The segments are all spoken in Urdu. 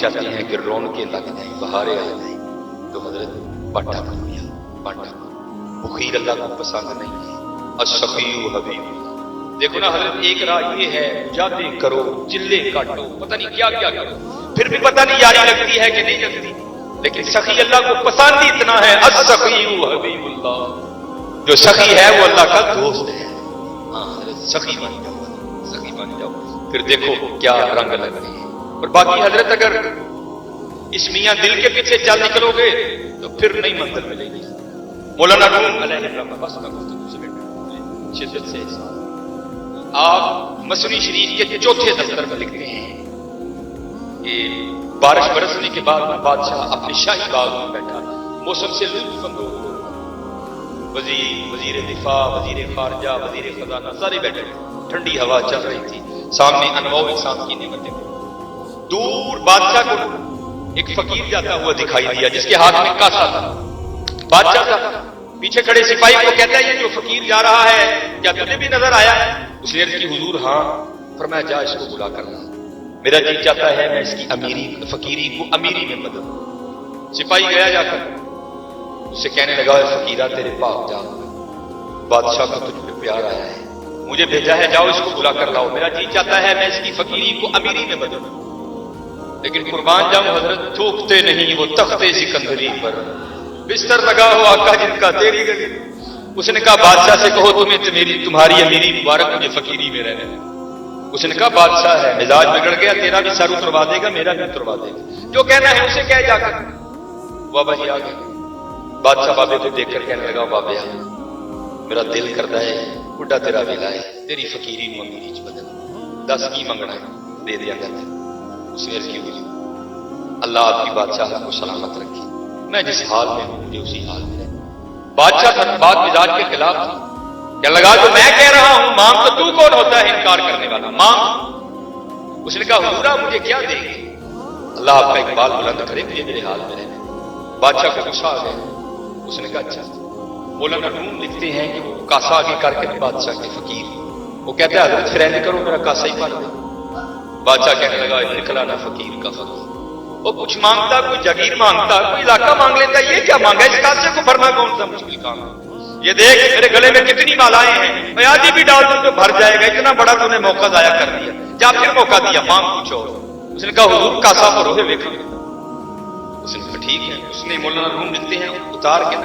چاہتے ہیں کہ رونقیں لگ جائیں بہاریں آ جائیں تو حضرت باٹا کرو یا باٹا بخیر اللہ کو پسند نہیں ہے۔ اشفی حبیب دیکھو نا حضرت، ایک راہ یہ ہے، جاتے کرو، چلے کاٹو، پتہ نہیں کیا کیا کرو۔ پھر بھی پتہ نہیں، یاری لگتی ہے کہ نہیں لگتی۔ لیکن سخی اللہ کو پسند ہی اتنا ہے السخی حبیب اللہ۔ جو سخی ہے، وہ اللہ کا دوست ہے۔ ہاں حضرت، سخی بن جاؤ۔ سخی بن جاؤ۔ پھر دیکھو کیا رنگ لگ رہی ہے اور باقی حضرت اگر اس میاں دل کے پیچھے چل نکلو گے تو پھر نہیں منزل ملے گی۔ مولانا روم علیہ بس میں گفتگو سے بیٹھا شدت سے آپ مسنی شریف کے چوتھے دفتر میں لکھتے ہیں کہ بارش برسنے کے بعد بادشاہ اپنے شاہی باغ میں بیٹھا موسم سے لطف اندوز۔ وزیر وزیر دفاع، وزیر خارجہ، وزیر خزانہ سارے بیٹھے ٹھنڈی ہوا چل رہی تھی۔ سامنے انواع انسان کی نعمتیں۔ دور بادشاہ کو ایک فقیر جاتا ہوا دکھائی دیا، جس کے ہاتھ میں کاسا تھا۔ بادشاہ تھا پیچھے کھڑے سپاہی کو کہتا ہے، یہ جو فقیر جا رہا ہے، کیا تجھے بھی نظر آیا؟ ہے اس نے کی، حضور ہاں فرمایا، جا، اس کو بلا کر لا میرا جی چاہتا ہے، میں اس کی امیری، فقیری کو امیری میں بدل سپاہی گیا جا کر۔ اسے کہنے لگا، "اے فقیرہ، تیرے پاک جا بادشاہ کو تجھ پہ پیار آیا ہے۔ مجھے بھیجا ہے، جاؤ، اس کو بلا کر لاؤ۔ میرا جی چاہتا ہے، میں اس کی فقیری کو امیری میں بدل دوں۔ لیکن قربان جاؤں حضرت تھوکتے نہیں، وہ تختے سکندری پر۔ بستر لگا ہو، آقا جن کا، تیری گلی۔ اس نے کہا، بادشاہ سے کہو، تمہیں تمیری تمہاری امیری مبارک مجھے فقیری میں رہنے اس نے کہا، بادشاہ ہے، مزاج بگڑ گیا، تیرا بھی سر اتروا دے گا، میرا بھی اتروا دے گا۔ جو کہنا ہے، اسے کہہ جا کر۔ بابا جی آ گئے۔ بادشاہ بابے کو دیکھ کر کہنے لگا بابے آ، میرا دل کرتا ہے بڈا تیرا ویلا ہے، تیری فقیری نو امیری چ بدل۔ دس کی منگنا ہے، دے دیا گا اس نے عرض کی ہوئی۔ اللہ آپ کی بادشاہ کو سلامت رکھے۔ میں جس حال میں ہوں، مجھے اسی حال میں بادشاہ تھا بات مزاج کے خلاف تھا کیا لگا، جو میں کہہ رہا ہوں، مانگ تو تو کون ہوتا ہے انکار کرنے والا؟ مانگ۔ اس نے کہا، حضورا، مجھے کیا دے؟ گی اللہ آپ کا اقبال بلند کرے مجھے میرے حال میں رہنا۔ بادشاہ کو غصہ آ گیا۔ اس نے کہا اچھا مولانا نون لکھتے ہیں کہ وہ کاسا آگے کر کے بادشاہ کے فقیر۔ وہ کہتا ہے، حضرت فرین کرو، میرا کاسا ہی پڑھ دے بادشاہ کہنے لگا نکلا نا فقیر کا فقیر. وہ کچھ مانگتا کوئی جگیر مانگتا، کوئی علاقہ مانگ لیتا، یہ کیا مانگا اس کاسے کو بھرنا کون سا مشکل کام ہے؟ یہ دیکھ، میرے گلے میں کتنی مالائیں ہیں۔ میں آج ہی بھی ڈال دوں تو بھر جائے گا۔ اتنا بڑا تو نے موقع ضائع کر دیا۔ جا پھر موقع دیا، مانگ کچھ اور۔ اس نے کہا، حضور کاسا پر ہوئے دیکھا اس نے کہا، ٹھیک ہے۔ اس نے مولانا روم لکھتے ہیں اتار کے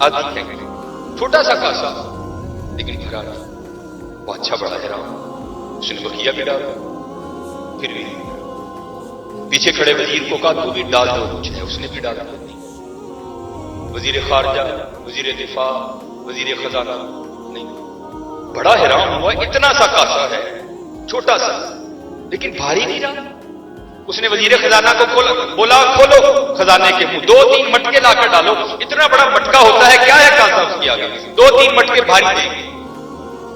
آدھی پھینک چھوٹا سا کاسا۔ لیکن بھرا نہیں وہ اچھا بڑا ہے رہا اس نے بکیا بھی ڈالا۔ پھر بھی۔ نہیں پیچھے کھڑے وزیر کو کہا، تو بھی ڈال دو، کچھ ہے۔ اس نے بھی ڈالا۔ وزیر خارجہ، وزیر دفاع، وزیر خزانہ۔ نہیں۔ بڑا حیران ہوا، اتنا سا کاسا ہے۔ چھوٹا سا۔ لیکن بھاری نہیں رہا۔ اس نے وزیر خزانہ کو کھولا، بولا، کھولو۔ خزانے کے منہ، دو تین مٹکے لا کر ڈالو۔ اتنا بڑا مٹکا ہوتا ہے، کیا ہے کاسا اس کی آگے؟ دو تین مٹکے بھاری دیں گے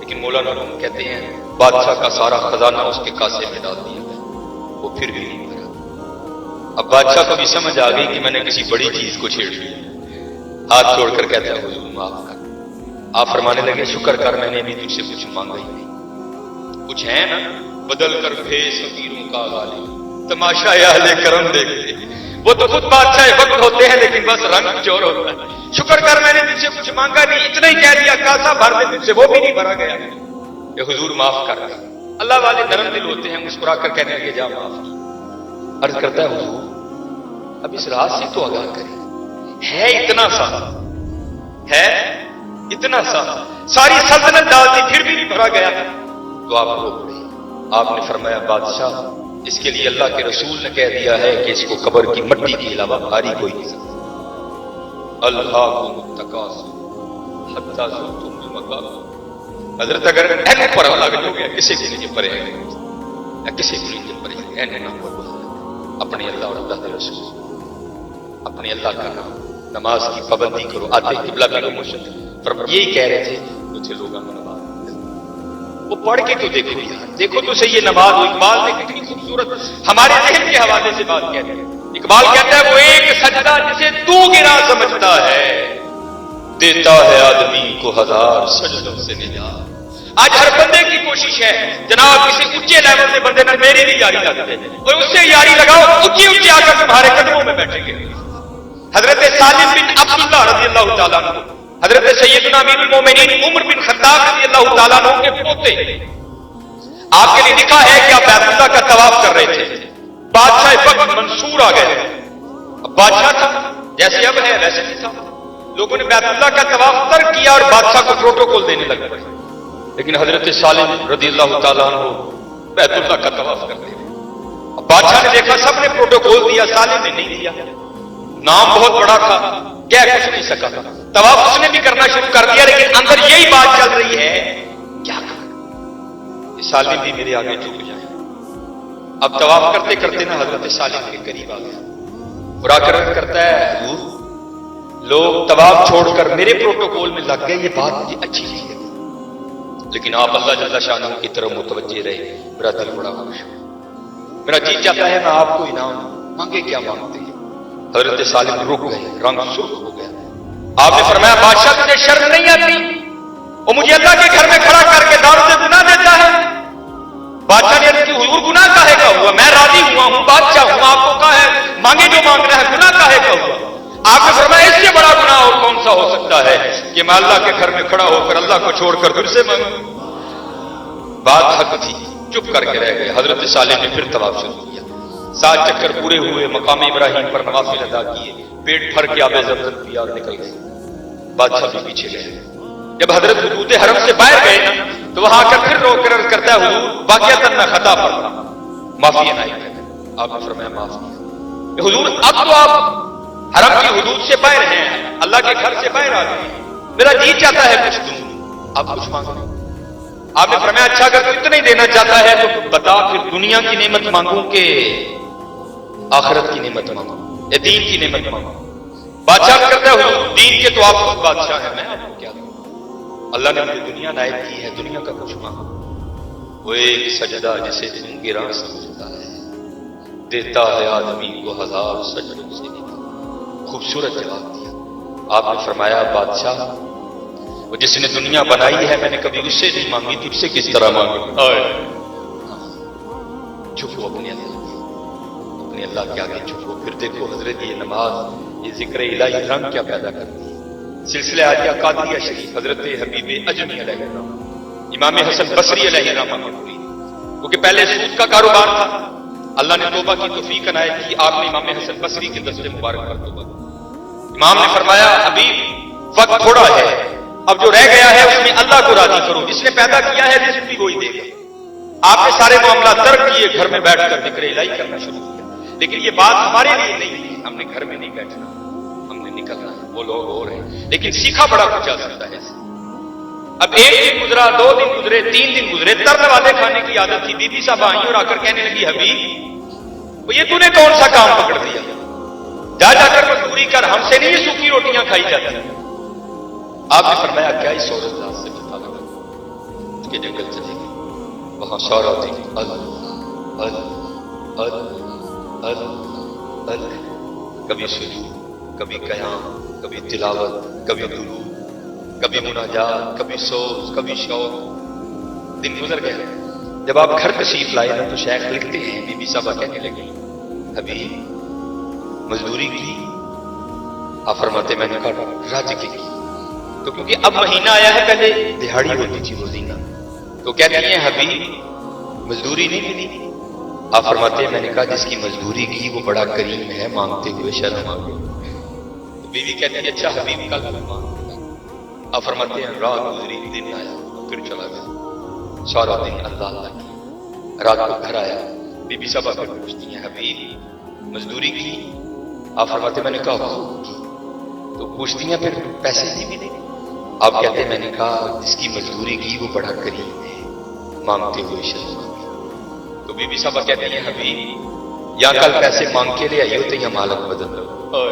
لیکن مولانا روم کہتے ہیں، بادشاہ کا سارا خزانہ اس کے کاسے میں ڈال دیا۔ وہ پھر بھی نہیں بھرا اب بادشاہ کو بھی سمجھ آ گئی کہ میں نے کسی بڑی چیز کو چھیڑ لیا ہاتھ چھوڑ کر کہتے ہیں حضور، معاف کر۔ آپ فرمانے لگے، شکر کر، میں نے ابھی تجھ سے کچھ مانگا ہی نہیں۔ کچھ ہے نا؟ بدل کر بھیس فقیروں کا غالب تماشا اہل کرم دیکھتے وہ تو خود بادشاہ وقت ہوتے ہیں، لیکن بس رنگ چور ہوتا ہے۔ شکر کر، میں نے تجھ سے کچھ مانگا نہیں۔ اتنا ہی کہہ دیا، کاسا بھر دے تجھ سے، وہ بھی نہیں بھرا گیا۔ کہ حضور، معاف کر۔ دے اللہ والے نرم دل ہوتے ہیں، مسکرا کر کہنے لگے، جا، معاف۔ کر عرض کرتا ہے، حضور، اب اس راز سے تو آگاہ کریں۔ ہے اتنا سا، ہے اتنا سا۔ ساری سلطنت ڈال دی، پھر بھی نہیں بھرا گیا۔ تو آپ رو پڑے آپ نے فرمایا، بادشاہ، اس کے لیے اللہ کے رسول نے کہہ دیا ہے کہ اس کو قبر کی مٹی کے علاوہ بھاری کوئی نہیں۔ سکتا اللہ کو متقاس حتی زرتم المقام حضرت اگر این پر لگ جو گیا، کسی کو نہیں پرے ہیں یا کسی کو نہیں پرے ہیں این نہ پر اپنے اللہ اور اللہ کے رسول۔ اپنے اللہ کا نام۔ نماز کی پابندی کرو۔ آتے قبلہ بھی لوگ پر یہی کہہ رہے تھے، مجھے لوگ نماز وہ پڑھ کے تو دیکھو یار۔ دیکھو تو صحیح یہ نماز ہو اقبال نے کتنی خوبصورت۔ ہمارے ذہن کے حوالے سے بات کہتے ہیں۔ اقبال کہتا ہے، وہ ایک سجدہ جسے تو گرا سمجھتا ہے۔ دیتا ہے آدمی کو ہزار سجدوں سے نجات۔ آج ہر بندے کی کوشش ہے، جناب کسی اونچے لیول سے بندے نہ میری بھی یاری لگتے دے اور اس سے یاری لگاؤ، اونچی اونچی آ کر تمہارے قدموں میں بیٹھیں گے حضرت سالم بن عبداللہ رضی اللہ تعالیٰ عنہ، حضرت سیدنا امیر مومنین عمر بن خطاب رضی اللہ تعالیٰ عنہ کے پوتے آپ کے لیے لکھا ہے کہ آپ بیت اللہ کا طواف کر رہے تھے۔ بادشاہ وقت منصور آ گئے۔ بادشاہ تھا، جیسے اب ہے، ویسے ہی تھا۔ لوگوں نے بیت اللہ کا طواف ترک کیا اور بادشاہ کو پروٹوکول دینے لگا۔ لیکن حضرت سالم رضی اللہ تعالیٰ عنہ بیت اللہ کا طواف کرتے تھے بادشاہ نے دیکھا سب نے پروٹوکول دیا، سالم نے نہیں دیا۔ نام بہت بڑا تھا، کیا کچھ نہیں سکا۔ طواف اس نے بھی کرنا شروع کر دیا، لیکن اندر یہی بات چل رہی ہے، کیا کریں؟ سالم بھی میرے آگے جھک جائے۔ اب طواف کرتے کرتے نا حضرت سالم کے قریب آ گیا۔ برا کرم کرتا ہے، حضور، لوگ طواف چھوڑ کر میرے پروٹوکول میں لگ گئے، یہ بات اچھی نہیں لیکن آپ اللہ جل شاہ کی طرف متوجہ رہے۔ میرا دل بڑا خوش ہو میرا جی چاہتا ہے میں آپ کو انعام مانگے کیا مانگتے ہیں؟ حضرت سالم رک گئے، رنگ سرخ ہو گیا۔ آپ نے فرمایا، بادشاہ تجھے شرم نہیں آتی؟ وہ مجھے اللہ کے گھر میں کھڑا کر کے دارو سے گناہ دیتا ہے۔ بادشاہ نے یعنی عرض کی حضور گناہ کاہے کا ہوا۔ میں راضی ہوا ہوں، بادشاہ ہوں، آپ کو کہا ہے مانگے جو مانگ رہا ہے، گناہ کاہے کا ہوا۔ آپ نے فرمایا، اس سے بڑا گناہ اور کون سا ہو سکتا ہے کہ میں اللہ کے گھر میں کھڑا ہو کر اللہ کو چھوڑ کر پھر سے مانگوں؟ بات حق تھی، چپ کر کے رہ گئے۔ حضرت صالح نے پھر تباہ شروع کیا۔ سات چکر پورے ہوئے مقام ابراہیم پر نوافل ادا کیے۔ پیٹ پھر کے آبے زب زب کیا اور نکل گئے بادشاہ بھی پیچھے گئے۔ جب حضرت حدود حرم سے باہر گئے نا تو وہاں آ کر پھر رو کر کرتا ہے، حضور واقعہ میں خطا پر معافی نہ آپ نے فرمایا، معاف حضور، اب تو آپ حرم کی حدود سے باہر ہیں۔ اللہ کے گھر سے باہر آ گئے۔ میرا جی چاہتا ہے کچھ دوں۔ آپ کچھ مانگو۔ آپ نے فرمایا اچھا اگر تو اتنے دینا چاہتا ہے تو بتا، پھر دنیا کی نعمت مانگو کہ آخرت کی نعمت مانگو۔ یا دین کی نعمت مانگو۔ بادشاہ کرتا ہوں، دین کے تو آپ خود بادشاہ ہیں، میں کیا اللہ نے دنیا نائب کی ہے، دنیا کا کچھ مانگو۔ وہ ایک سجدہ جسے گرا سمجھتا ہے، دیتا ہے آدمی کو ہزار سجدوں سے۔ خوبصورت جواب دیا آپ نے فرمایا بادشاہ وہ جس نے دنیا بنائی ہے میں نے کبھی اس سے نہیں مانگی تجھ سے کس طرح مانگی چھپو اپنے اللہ اپنے اللہ کے آگے چھپو پھر دیکھو حضرت یہ نماز یہ ذکر الہی رنگ کیا پیدا کرتی ہے۔ سلسلہ آجیا قادریہ شریف حضرت حبیب اجمی علیہ الرحمہ امام حسن بصری علیہ الرحمہ مقبولی کیونکہ پہلے سود کا کاروبار تھا۔ اللہ نے توبہ کی توفیق عنایت کی۔ آپ نے امام حسن بصری کے دست مبارک پر توبہ امام نے فرمایا، ابھی وقت تھوڑا ہے، اب جو رہ گیا ہے، اس میں اللہ کو راضی کرو۔ جس نے پیدا کیا ہے رزق بھی وہی دے گا آپ نے سارے معاملہ ترک کیے، گھر میں بیٹھ کر ذکر الہی کرنا شروع کیا۔ لیکن یہ بات ہمارے لیے نہیں ہے ہم نے گھر میں نہیں بیٹھنا، ہم نے نکلنا ہے۔ وہ لوگ ہو رہے ہیں۔ لیکن سیکھا بڑا کچھ آ سکتا ہے۔ اب ایک دن گزرا، دو دن گزرے، تین دن گزرے ترنے والے کھانے کی عادت تھی۔ بی بی صاحب آئی اور آ کر کہنے لگی، حبیب یہ تو نے کون سا کام پکڑ دیا جا جا کر مزدوری کر، ہم سے نہیں سوکھی روٹیاں کھائی جاتی۔ آپ نے فرمایا، کیا اس عورت ذات سے بتاؤں کے جنگل چلے گی وہاں شور ہوتی ال ال ال ال ال۔ کبھی شروع کبھی قیام، کبھی تلاوت، کبھی گرو کبھی مناجات، کبھی سوز، کبھی شوق۔ دن گزر گئے۔ جب آپ گھر تشریف لائے نا تو شیخ لکھتے ہیں، بی بی صاحبہ کہنے لگی حبیب مزدوری کی۔ آپ فرماتے میں نے کہا، راج کی۔ تو کیونکہ اب مہینہ آیا ہے پہلے، دہاڑی ہوتی تھی روزینہ تو کہتے ہیں، حبیب، مزدوری نہیں ملی۔ آپ فرماتے ہیں، میں نے کہا، جس کی مزدوری کی، وہ بڑا کریم ہے، مانگتے ہوئے شرم آ گئی۔ بیوی کہتی ہے اچھا حبیب کا مانگ۔ آپ فرماتے ہیں، رات گزری، دن آیا، پھر چلا گیا۔ سارا دن اللہ اللہ کی رات کو گھر آیا۔ بی بی صاحبہ پھر پوچھتی ہیں، حبیب، مزدوری کی؟ آپ فرماتے میں نے کہا خوب کی تو پوچھتی ہیں پھر پیسے دی بھی نہیں آپ کہتے ہیں میں نے کہا جس کی مزدوری کی وہ بڑا قریب ہے مانگتے ہوئے شرم تو بی بی صاحبہ کہتے ہیں حبیب یا کل پیسے مانگ کے لے آئی تو یا مالک بدل دو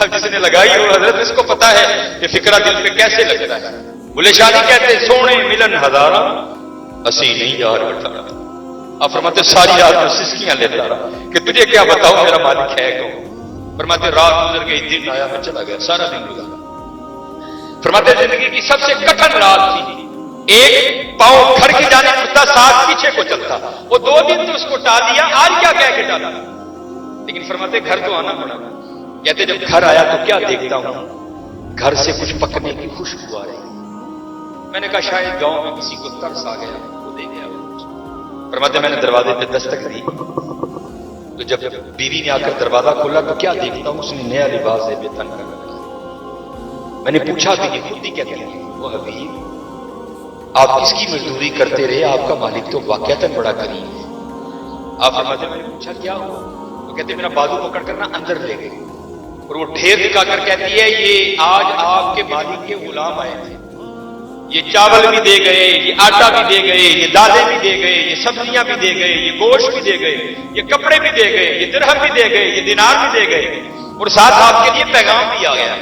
ہر کسی نے لگائی ہو حضرت اس کو پتا ہے کہ فکرہ دل پہ کیسے لگتا ہے بلے شادی کہتے سونے ملن ہزارہ اسی نہیں یار بتا آپ فرماتے ساری رات میں سسکیاں لیتا رہا کہ تجھے کیا بتاؤ میرا مالک ہے کون فرماتے ہیں، رات گزر گئی، دن آیا پھر چلا گیا، سارا دن گزارا۔ فرماتے ہیں، زندگی کی سب سے کٹن رات تھی۔ ایک پاؤں کھڑ کے جانا پڑتا ساتھ پیچھے کو چلتا۔ وہ دو دن تو اس کو ٹال دیا، آج کیا کہہ کے ڈالا لیکن فرماتے ہیں، گھر تو آنا پڑا۔ کہتے جب گھر آیا تو کیا دیکھتا ہوں؟ گھر سے کچھ پکنے کی خوشبو آ رہی۔ میں نے کہا، شاید گاؤں میں کسی کو ترس آ گیا، وہ دے گیا فرماتے میں نے دروازے پہ دستک دی۔ تو جب بیوی نے آ کر دروازہ کھولا تو کیا دیکھتا ہوں؟ اس نے نیا لباس ہے بے تنگ رکھا میں نے پوچھا بھی خود ہی کہتے ہیں، وہ حبیب، آپ کس کی مزدوری کرتے رہے؟ آپ کا مالک تو واقعتاً بڑا کریم ہے۔ آپ فرماتے میں نے پوچھا، کیا ہوا؟ وہ کہتے میرا بازو پکڑ کر نا اندر لے گئے۔ اور وہ ڈھیر دکھا کر کہتی ہے، یہ آج آپ کے مالک کے غلام آئے تھے۔ یہ چاول بھی دے گئے، یہ آٹا بھی دے گئے، یہ دالیں بھی دے گئے، یہ سبزیاں بھی دے گئے، یہ گوشت بھی دے گئے، یہ کپڑے بھی دے گئے، یہ درہم بھی دے گئے، یہ دینار بھی دے گئے۔ اور ساتھ آپ کے لیے پیغام بھی آ گیا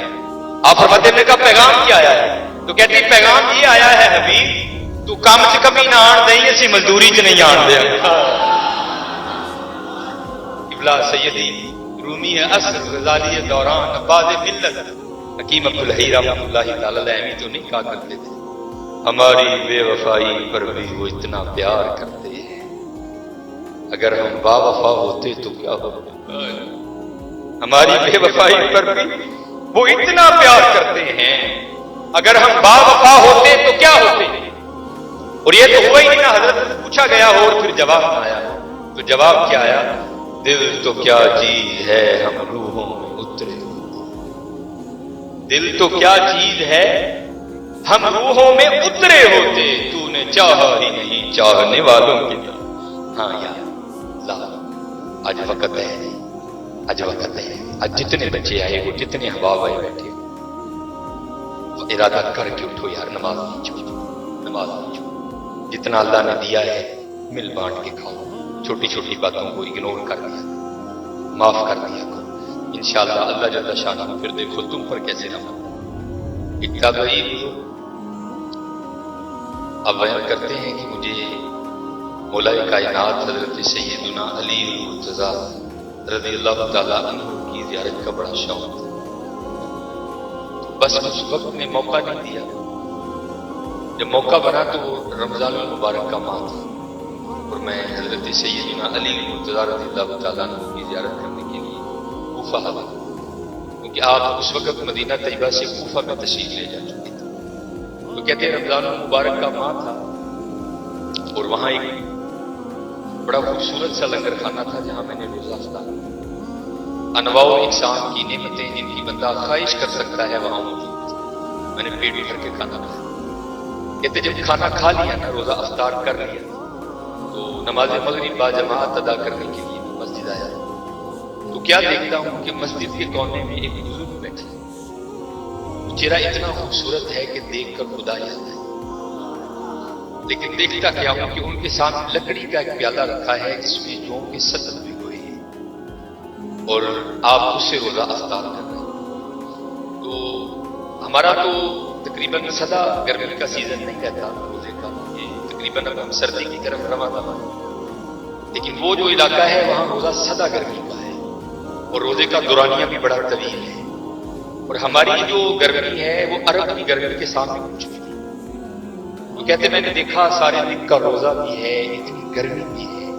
آپ فرماتے میں کا پیغام کیا آیا ہے۔ تو کہتے ہیں، پیغام یہ آیا ہے، حبیب، تو کام چ کمی نہ آن دیں، اسی مزدوری چ نہیں آن دیں ابلا سیدی رومی ہے اسد غزالی دوران، عباد ملت، حکیم عبدالحی رحمۃ اللہ تعالی علیہ، تو نہیں کہا کرتے تھے۔ ہماری بے وفائی پر بھی وہ اتنا پیار کرتے ہیں۔ اگر ہم با وفا ہوتے تو کیا ہوتا؟ ہماری بے وفائی پر بھی وہ اتنا پیار کرتے ہیں۔ اگر ہم با وفا ہوتے تو کیا ہوتے؟ اور یہ تو ہوا ہی نہیں حضرت پوچھا گیا ہو اور پھر جواب آیا۔ تو جواب کیا آیا؟ دل تو کیا چیز ہے ہم روحوں میں اترے دل تو کیا چیز ہے ہم روحوں میں اترے ہوتے تو نے چاہا ہی نہیں، چاہنے والوں کی طرف۔ ہاں یار لا آج وقت ہے، آج وقت ہے۔ آج جتنے بچے آئے ہو جتنے ہوا آئے بیٹھے۔ ہو ارادہ کر کے اٹھو یار، نماز نہیں نماز نہیں جتنا اللہ نے دیا ہے، مل بانٹ کے کھاؤ۔ چھوٹی چھوٹی باتوں کو اگنور کر دیا۔ معاف کر دیا کرو انشاءاللہ اللہ جل شانہ پھر دیکھو تم پر کیسے نہ اتنا غریب ہو آپ بیان کرتے ہیں کہ مجھے مولا کائنات حضرت سیدنا علی المرتضی رضی اللہ تعالیٰ عنہ کی زیارت کا بڑا شوق تھا۔ بس اس وقت نے موقع نہیں دیا۔ جب موقع بنا تو وہ رمضان المبارک کا ماہ تھا اور میں حضرت سیدنا علی المرتضی رضی اللہ تعالیٰ عنہ کی زیارت کرنے کے لیے کوفہ ہوا کیونکہ آپ اس وقت مدینہ طیبہ سے کوفہ میں تشریف لے جاتے تو کہتے ہیں رمضان المبارک کا ماں تھا اور وہاں ایک بڑا خوبصورت سا لنگر خانہ تھا جہاں میں نے روزہ انواع انسان کی نعمتیں جن کی بندہ خواہش کر سکتا ہے وہاں موجود میں نے پیٹ بھر کے کھانا کھایا۔ کہتے جب کھانا کھا لیا نا، روزہ افطار کر لیا، تو نماز مغرب با جماعت ادا کرنے کے لیے مسجد آیا۔ تو کیا دیکھتا ہوں کہ مسجد کے کونے میں ایک چہرہ اتنا خوبصورت ہے کہ دیکھ کر خدا جاتا ہے۔ لیکن دیکھتا کیا ہوں کہ ان کے ساتھ لکڑی کا ایک پیالہ رکھا ہے، جس میں جو کے سطح بھی ہوئی ہے اور آپ اس سے روزہ افطار کر رہے ہیں۔ تو ہمارا تو تقریباً سدا گرمی کا سیزن نہیں کہتا روزے کا یہ تقریباً اب ہم سردی کی طرف رواں ہوں لیکن وہ جو علاقہ ہے، وہاں روزہ سدا گرمی کا ہے۔ اور روزے کا دورانیہ بھی بڑا طویل ہے۔ اور ہماری جو گرمی ہے وہ عرب کی گرمی کے سامنے گئی وہ کہتے میں نے دیکھا سارے دن کا روزہ بھی ہے، اتنی گرمی بھی ہے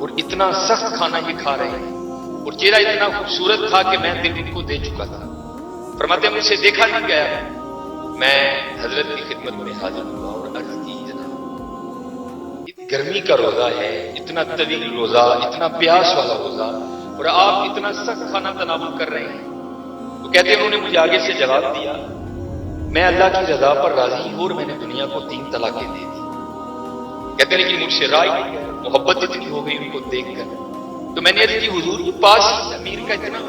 اور اتنا سخت کھانا یہ کھا رہے ہیں۔ اور چہرہ اتنا خوبصورت تھا کہ میں دن کو دے چکا تھا۔ فرماتے مجھ سے دیکھا نہیں گیا۔ میں حضرت کی خدمت میں حاضر ہوا اور عرض کی، جناب گرمی کا روزہ ہے، اتنا طویل روزہ، اتنا پیاس والا روزہ اور آپ اتنا سخت کھانا تناول کر رہے ہیں۔ کہتے ہیں انہوں نے مجھے آگے سے جواب دیا، میں اللہ کی رضا پر راضی ہوں اور میں نے دنیا کو تین طلاقیں دے دی۔ کہتے ہیں لیکن مجھ سے رائے محبت اتنی ہو گئی ان کو دیکھ کر۔ تو میں نے عرض کی، حضور کے پاس امیر کا اتنا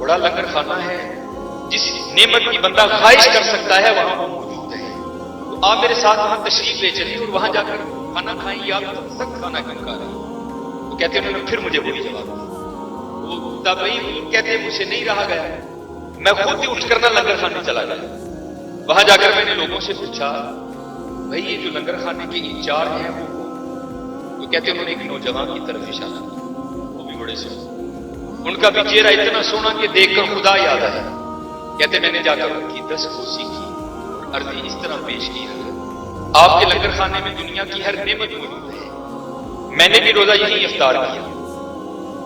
بڑا لنگر خانہ ہے، جس نعمت کی بندہ خواہش کر سکتا ہے، وہاں وہ موجود ہے۔ تو آپ میرے ساتھ وہاں تشریف لے چلیں اور وہاں جا کر کھانا کھائیں، یا سخت کھانا کیوں کھا رہے تو کہتے ہیں انہوں نے پھر مجھے وہی جواب دیا۔ وہ تبھی کہتے ہیں مجھ سے نہیں رہا گیا۔ میں خود ہی اٹھ کر نہ لنگر خانے چلا گیا۔ وہاں جا کر میں نے لوگوں سے پوچھا، بھائی، یہ جو لنگر خانے کے انچارج ہیں، وہ تو کہتے انہوں نے ایک نوجوان کی طرف اشارہ وہ بھی بڑے سے ان کا بھی چہرہ اتنا سونا کہ دیکھ کر خدا یاد آیا۔ کہتے میں نے جا کر ان کی دس کوسی کی اور عرضی اس طرح پیش کی آپ کے لنگر خانے میں دنیا کی ہر نعمت موجود ہے۔ میں نے بھی روزہ یہی افطار کیا۔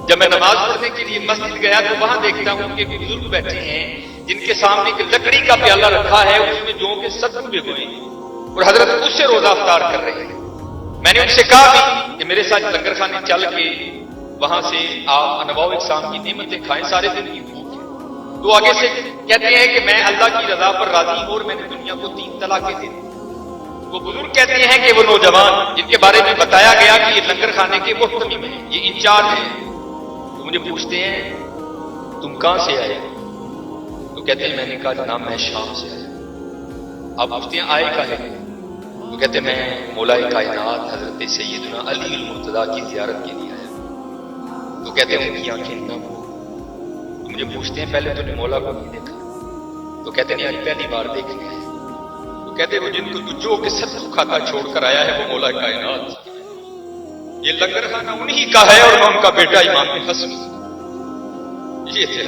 جب میں نماز پڑھنے کے لیے مسجد گیا تو وہاں دیکھتا ہوں کہ بزرگ بیٹھے ہیں، جن کے سامنے ایک لکڑی کا پیالہ رکھا ہے، اس میں جو کے ستر بھی ہوئے اور حضرت اس سے روزہ افطار کر رہے ہیں۔ میں نے ان سے کہا بھی کہ میرے ساتھ لنگر خانے چل کے وہاں سے آپ انواع اقسام کی نعمتیں کھائیں، سارے دن کی تو آگے سے کہتے ہیں کہ میں اللہ کی رضا پر راضی ہوں اور میں نے دنیا کو تین طلاقیں دے دی وہ بزرگ کہتے ہیں کہ وہ نوجوان، جن کے بارے میں بتایا گیا کہ یہ لنگر خانے کے محتمیم ہیں یہ انچارج ہیں تو مجھے پوچھتے ہیں، تم کہاں سے آئے؟ تو کہتے ہیں، میں نے کہا، جناب، میں شام سے آیا۔ آپ پوچھتے ہیں، آئے کا ہے تو کہتے ہیں، میں مولا کائنات حضرت سیدنا علی المرتضیٰ کی زیارت کے لیے آیا۔ تو کہتے ہیں، ان کی آنکھیں نم ہو تو مجھے پوچھتے ہیں، پہلے تو نے مولا کو نہیں دیکھا۔ تو کہتے ہیں پہلی بار دیکھنے آئے تو کہتے ہیں، وہ جن کو جو کہ سب کھاتا چھوڑ کر آیا ہے، وہ مولا کائنات۔ یہ لنگر خانہ انہی کا ہے اور میں ان کا بیٹا امام حسن یہ تھے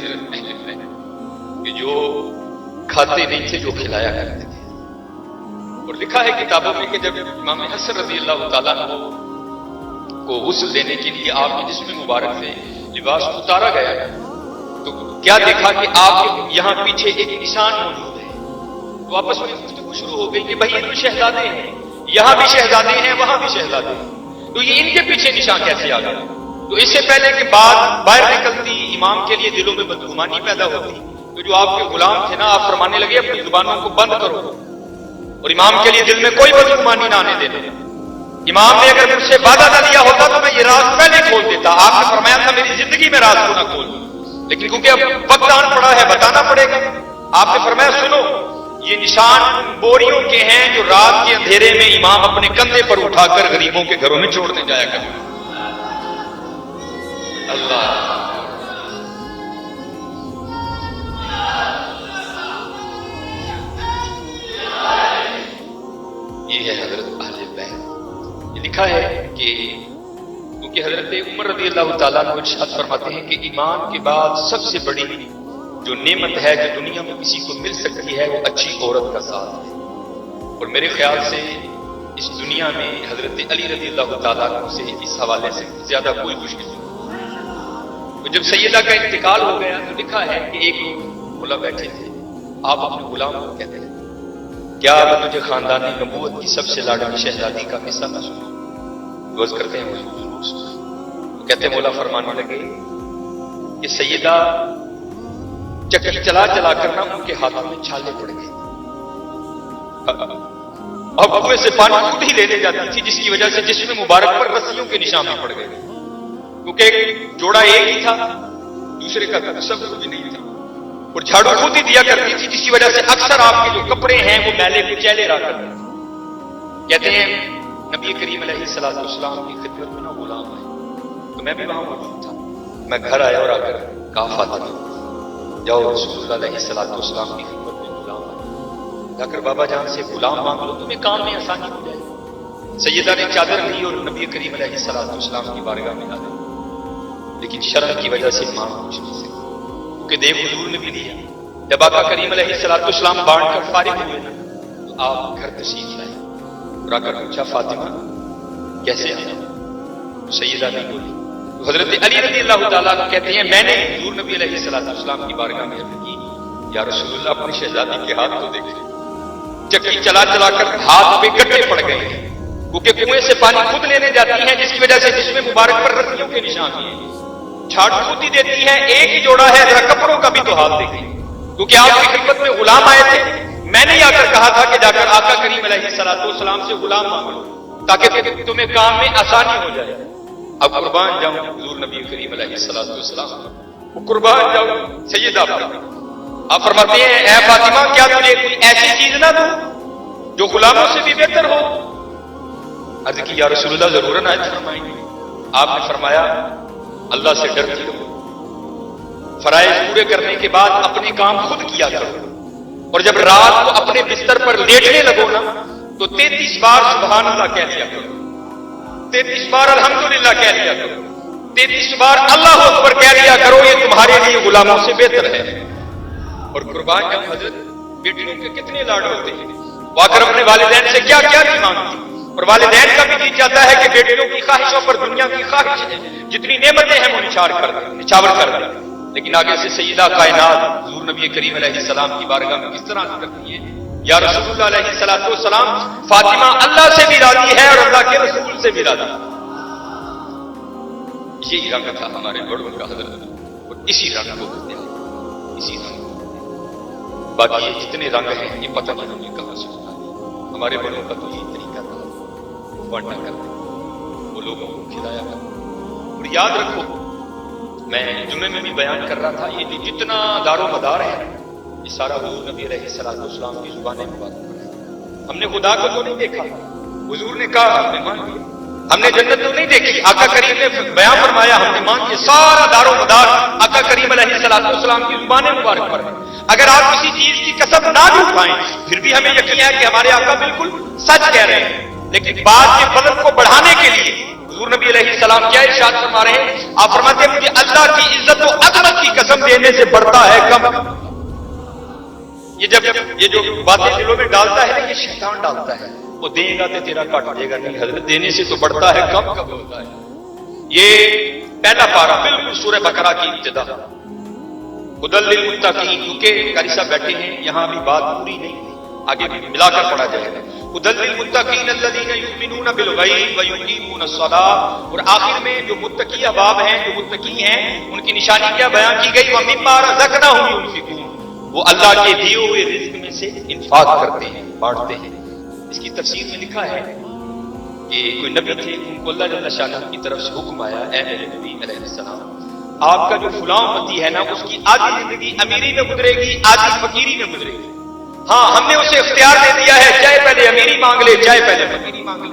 کہ جو کھاتے نہیں تھے، جو کھلایا کرتے تھے۔ اور لکھا ہے کتابوں میں کہ جب امام حسن رضی اللہ تعالیٰ عنہ کو غسل دینے کے لیے آپ کے جسم مبارک سے لباس اتارا گیا، تو کیا دیکھا کہ آپ یہاں پیچھے ایک نشان موجود ہے؟ تو آپس میں گفتگو شروع ہو گئی کہ بھائی یہ تو شہزادے ہیں۔ یہاں بھی شہزادے ہیں، وہاں بھی شہزادے ہیں۔ تو یہ ان کے پیچھے نشان کیسے آ گیا؟ تو اس سے پہلے کہ بات باہر نکلتی، امام کے لیے دلوں میں بدگمانی پیدا ہوتی، تو جو آپ کے غلام تھے نا، آپ فرمانے لگے، اپنی زبانوں کو بند کرو۔ اور امام کے لیے دل میں کوئی بدگمانی نہ آنے دینا امام نے اگر مجھ سے وعدہ نہ دیا ہوتا تو میں یہ راز پہلے کھول دیتا۔ آپ نے فرمایا تھا، میری زندگی میں راز کو نہ کھول۔ لیکن کیونکہ اب وقت آن پڑا ہے، بتانا پڑے گا۔ آپ نے فرمایا، سنو یہ نشان بوریوں کے ہیں جو رات کے اندھیرے میں امام اپنے کندھے پر اٹھا کر غریبوں کے گھروں میں چھوڑنے جایا کرتے اللہ۔ یہ ہے حضرت اہل بیت۔ یہ لکھا ہے کہ کیونکہ حضرت عمر رضی اللہ تعالیٰ نے ارشاد فرماتے ہیں کہ ایمان کے بعد سب سے بڑی جو نعمت ہے جو دنیا میں کسی کو مل سکتی ہے، وہ اچھی عورت کا ساتھ ہے۔ اور میرے خیال سے اس دنیا میں حضرت علی رضی اللہ تعالیٰ سے اس حوالے سے زیادہ کوئی مشکل نہیں۔ تو جب سیدہ کا انتقال ہو گیا تو لکھا ہے کہ ایک ملا بیٹھے تھے۔ آپ اپنے غلام کو کہتے ہیں، کیا اب تجھے خاندان نبوت کی سب سے لاڈلی شہزادی کا قصہ نہ سنا روز کرتے ہیں حضور ضرور کہتے مولا فرمانے لگے کہ سیدہ چکی چلا چلا کر نہ ان کے ہاتھوں میں چھالے پڑ گئے اب کنویں سے پانی خود ہی لینے جاتی تھی، جس کی وجہ سے جسم مبارک پر رسیوں کے نشان پڑ گئے۔ کیونکہ جوڑا ایک ہی تھا، دوسرے کا سب بھی نہیں تھا۔ اور جھاڑو خود ہی دیا کرتی تھی، جس کی وجہ سے اکثر آپ کے جو کپڑے ہیں، وہ میلے کچیلے رہا کرتے کہتے ہیں، نبی کریم علیہ السلام اسلام کی خدمت میں نہ غلام ہے تو میں بھی وہاں موجود تھا۔ میں گھر آیا اور آ کر کہا فاطمہ جاؤ، رسول اللہ علیہ السلام اسلام کی خدمت میں غلام جا کر بابا جان سے غلام مانگ لو، تمہیں کام میں آسانی ہو جائے۔ سیدہ نے چادر لی اور نبی کریم علیہ السلام اسلام کی بارگاہ میں ڈالے لیکن شرم کی وجہ سے مانگ کچھ نہیں سکتی کیونکہ دیو حضور نے بھی دیا جب آقا کریم علیہ السلام اسلام بانٹ کر فارغ ہوئے نا تو آپ گھر تشریف لائے۔ اور آ کر پوچھا، فاطمہ، کیسے آیا؟ سیدہ نہیں بولی حضرت علی رضی اللہ تعالیٰ کہتے ہیں، میں نے حضور نبی علیہ السلام اسلام کی بارگاہ میں عرض کی، یا رسول اللہ، اپنی شہزادی کے ہاتھ کو دیکھ۔ چکی چلا چلا کر ہاتھ پہ گٹے پڑ گئے ہیں، کیونکہ کنویں سے پانی خود لینے جاتی ہیں، جس کی وجہ سے جس میں مبارک پر رسیوں کے نشان ہیں۔ چھاٹ خود ہی دیتی ہے ایک ہی جوڑا ہے، ذرا کپڑوں کا بھی تو حال دیکھیں کیونکہ آپ کی خدمت میں غلام آئے تھے، میں نے آ کر کہا تھا کہ جا کر آقا کریم علیہ السلام سے غلام مانگ لو تاکہ تمہیں کام میں آسانی ہو جائے۔ اب قربان جاؤں حضور نبی کریم علیہ السلام والسلام۔ وہ قربان جاؤں سیدہ آپ۔ فرماتے ہیں، اے فاطمہ، کیا تجھے کوئی ایسی چیز نہ دوں جو غلاموں سے بھی بہتر ہو؟ عرض کی، یا رسول اللہ، ضرور نہ فرمائیں آپ نے فرمایا، اللہ سے ڈرتی رہو فرائض پورے کرنے کے بعد اپنے کام خود کیا کرو۔ اور جب رات کو اپنے بستر پر لیٹنے لگو نا، تو تینتیس بار سبحان اللہ کہہ دیا کرو۔ تینتیس بار الحمدللہ کہہ دیا کرو۔ تینتیس بار اللہ اکبر کہہ دیا کرو، یہ تمہارے لیے غلاموں سے بہتر ہے۔ اور قربان جب حضرت بیٹیوں کے کتنے لاڈ ہوتے ہیں۔ وہ آ اپنے والدین سے کیا کیا نہیں مانگتی؟ اور والدین کا بھی جی چاہتا ہے کہ بیٹیوں کی خواہشوں پر دنیا کی خواہش ہے۔ جتنی نعمتیں ہیں وہ نچھاڑ کر دیں نچھاور کر دیں لیکن آگے سے سیدہ کائنات حضور نبی کریم علیہ السلام کی بارگاہ میں کس طرح کرتی ہے یا رسول اللہ علیہ السلام والسلام، فاطمہ اللہ سے بھی راضی ہے اور اللہ کے رسول سے بھی راضی ہے۔ یہی رنگ تھا ہمارے بڑوں کا حضرت، اور اسی رنگ کو کرتے ہیں۔ اسی رنگ باقی یہ جتنے رنگ ہیں، یہ پتہ نہیں ہمیں کہاں سے ہوتا ہے ہمارے بڑوں کا تو یہ طریقہ تھا وہ کرتے وہ لوگوں کو کھلایا کرتے اور یاد رکھو، میں جمعے میں بھی بیان کر رہا تھا، یہ جتنا دار و مدار ہے یہ سارا حضور نبی علیہ السلام اسلام کی زبانیں مبارک ہم نے خدا کو تو نہیں دیکھا، حضور نے کہا، ہم نے مان لیا۔ ہم نے جنت تو نہیں دیکھی، آقا کریم نے بیان فرمایا، ہم نے مان لیا۔ سارا دار و مدار آقا کریم علیہ السلام اسلام کی زبانیں مبارک پر ہے۔ اگر آپ کسی چیز کی قسم نہ بھی اٹھائیں، پھر بھی ہمیں یقین ہے کہ ہمارے آقا بالکل سچ کہہ رہے ہیں۔ لیکن بات کے بدل کو بڑھانے کے لیے حضور نبی علیہ السلام کیا ارشاد فرما رہے ہیں؟ آپ فرماتے ہیں کہ اللہ کی عزت و عظمت کی قسم دینے سے بڑھتا ہے کم۔ یہ جب یہ جو باتیں دلوں میں ڈالتا ہے یہ شیطان ڈالتا ہے۔ وہ دے گا تو تیرا کٹ دے گا نہیں، حضرت دینے سے تو بڑھتا ہے کم کب؟ ہوتا ہے یہ پہلا پارا بالکل سورہ بقرہ کی ابتدا۔ خدل للمتقین کیونکہ قاری صاحب بیٹھے ہیں، یہاں بھی بات پوری نہیں آگے بھی ملا کر پڑھا جائے گا۔ خدل للمتقین الذین یؤمنون بالغیب ویقیمون الصلاۃ اور آخر میں جو متقی احباب ہیں، جو متقی ہیں، ان کی نشانی کیا بیان کی گئی؟ ومما رزقناہم ينفقون۔ وہ اللہ کے دیے ہوئے رزق میں سے انفاق کرتے ہیں، بانٹتے ہیں۔ اس کی تفسیر میں لکھا ہے کہ کوئی نبی تھے، ان کو اللہ جل شانہ کی طرف سے حکم آیا، اے میرے نبی علیہ السلام، آپ کا جو فلاں امتی ہے نا، اس کی آدھی زندگی امیری میں گزرے گی، آدھی فقیری میں گزرے گی۔ ہاں ہم نے اسے اختیار دے دیا ہے، چاہے پہلے امیری مانگ لے، چاہے پہلے فقیری مانگ لے۔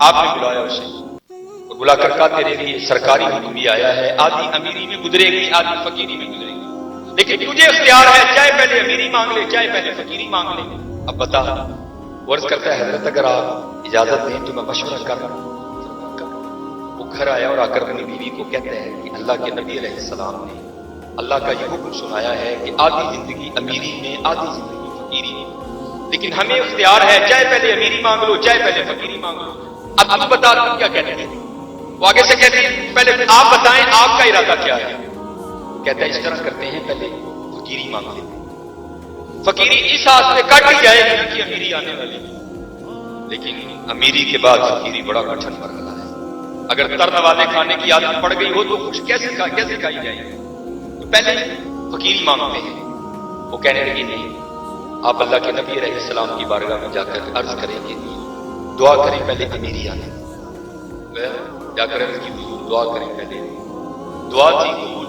آپ نے بلایا اسے۔ اور بلا کر کہا تیرے لیے سرکاری حکم بھی آیا ہے، آدھی امیری میں گزرے گی، آدھی فقیری میں گزرے گی۔ لیکن تجھے اختیار ہے، چاہے پہلے امیری مانگ لے، چاہے پہلے فقیری مانگ لے۔ اب بتا ورز کرتا ہے، حضرت اگر آپ اجازت دیں تو میں مشورہ کر رہا ہوں۔ وہ گھر آیا اور آ کر اپنی بیوی کو کہتا ہے کہ اللہ کے نبی علیہ السلام نے اللہ کا یہ حکم سنایا ہے کہ آدھی زندگی امیری میں، آدھی زندگی فقیری میں۔ لیکن ہمیں اختیار ہے، چاہے پہلے امیری مانگ لو، چاہے پہلے فقیری مانگ لو۔ اب اب بتا، تم کیا کہتے ہیں؟ وہ آگے سے کہتے ہیں، پہلے آپ بتائیں، آپ کا ارادہ کیا ہے؟ کہتا ہے اس طرح کرتے ہیں، پہلے فقیری مانگ لیتے فقیری اس ہاتھ میں کٹ ہی جائے گی کہ امیری آنے والی لیکن امیری کے بعد فقیری بڑا کٹھن مرحلہ ہے۔ اگر ترن والے کھانے کی عادت پڑ گئی ہو تو خوش کیسے کھا کیسے کھائی جائے گی؟ تو پہلے فقیری مانگتے ہیں۔ وہ کہنے لگے، نہیں، آپ اللہ کے نبی علیہ السلام کی بارگاہ میں جا کر عرض کریں گے دعا کریں پہلے امیری آنے۔ جا کر عرض کی دعا کریں پہلے۔ دعا تھی قبول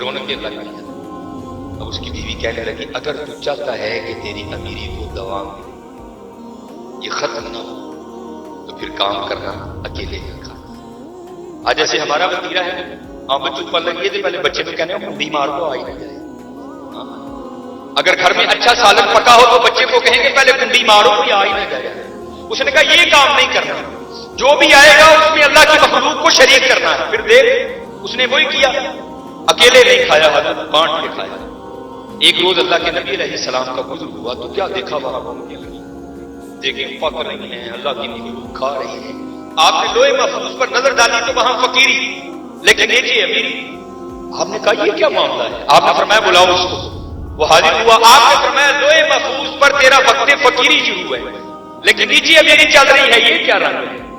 رونقیں لگ گئی اب اس کی بیوی کہنے لگی، اگر تو چاہتا ہے کہ تیری امیری کو دوام ملے یہ ختم نہ ہو، تو پھر کام کرنا اکیلے کا کام۔ آج جیسے ہمارا وتیرا ہے۔ ہاں بچوں پر لگیے تھے پہلے بچے تو کہنے ہیں بیمار تو آئی نہ جائے ہاں۔ اگر گھر میں اچھا سالن پکا ہو، تو بچے کو کہیں گے، پہلے کنڈی مارو کوئی آ ہی نہ جائے۔ اس نے کہا، یہ کام نہیں کرنا۔ جو بھی آئے گا، اس میں اللہ کی مخلوق کو شریک کرنا ہے۔ پھر دیکھ، اس نے وہی کیا۔ اکیلے نہیں کھایا حضرت بانٹ کے کھایا۔ ایک روز اللہ کے نبی علیہ السلام کا گزر ہوا، تو کیا دیکھا وہاں گھومنے لگی دیکھیں پک رہی ہیں، اللہ کی مخلوق کھا رہی ہیں۔ آپ نے لوہے محفوظ پر نظر ڈالی تو وہاں فقیری۔ لیکن یہ جی امیری آپ نے کہا، یہ کیا معاملہ ہے؟ آپ نے فرمایا، بلاؤ اس کو۔ وہ حاضر ہوا، آپ نے فرمایا، لوہے محفوظ پر تیرا وقت فقیری شروع ہے۔ لیکن نیچے امیری چل رہی ہے، یہ کیا رنگ ہے؟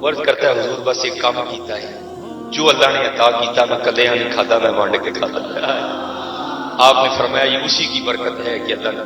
ورز کرتا ہے، حضور بس ایک کام کیتا ہے۔ جو اللہ نے عطا کیتا میں کلیا ہاں نہیں کھادا میں وانڈ کے کھادا آپ نے فرمایا یہ اسی کی برکت ہے کہ اللہ نے